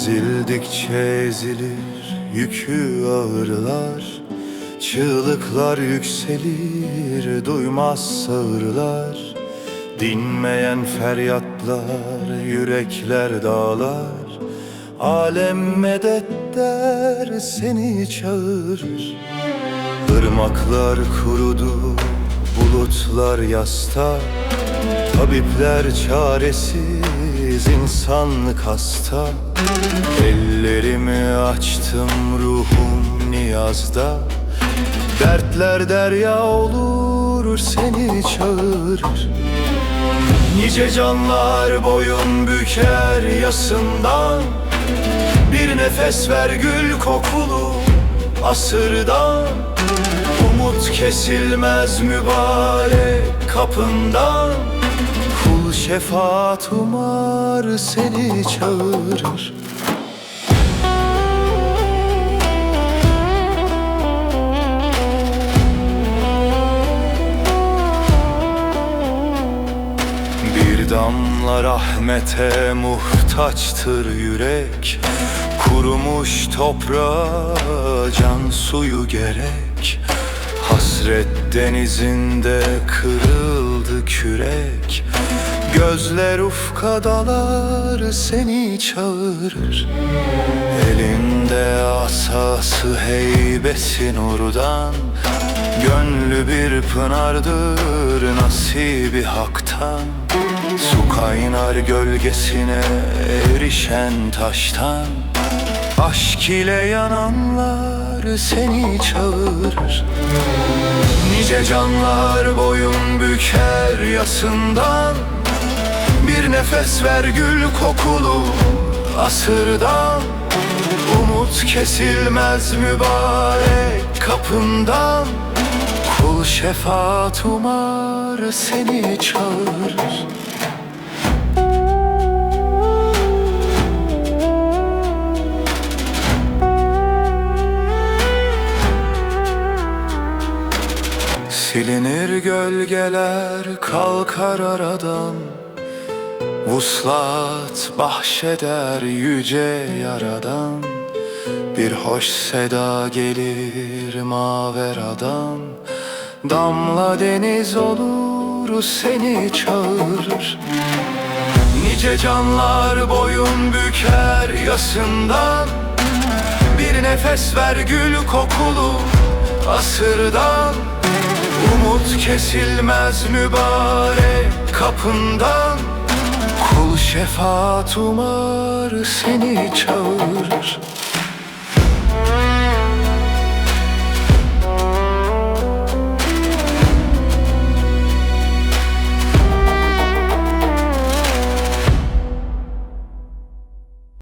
Ezildikçe ezilir yükü ağırlar. Çığlıklar yükselir duymaz sağırlar. Dinmeyen feryatlar yürekler dağlar. Alem medet der seni çağırır. Irmaklar kurudu bulutlar yasta Tabipler çaresiz insanlık hasta. Ellerimi açtım ruhum niyazda. Dertler derya olur seni çağırır. Nice canlar boyun büker yasından. Bir nefes ver gül kokulu asırdan. Umut kesilmez mübarek kapından şefaat umar seni çağırır. Bir damla rahmete muhtaçtır yürek. Kurumuş toprağa can suyu gerek. Hasret denizinde kırıldı kürek Gözler ufka dalar seni çağırır. Elinde asası heybesi nurdan Gönlü bir pınardır nasibi haktan. Su kaynar gölgesine erişen taştan. Aşk ile yananlar seni çağırır. Nice canlar boyun büker yasından nefes ver gül kokulu asırdan Umut kesilmez mübarek kapından Kul şefaat umar seni çağırır. Silinir gölgeler kalkar aradan Vuslat bahşeder yüce yaradan Bir hoş seda gelir maveradan. Damla deniz olur seni çağırır. Nice canlar boyun büker yasından. Bir nefes ver gül kokulu asırdan. Umut kesilmez mübarek kapından Kul şefaat umar seni çağırır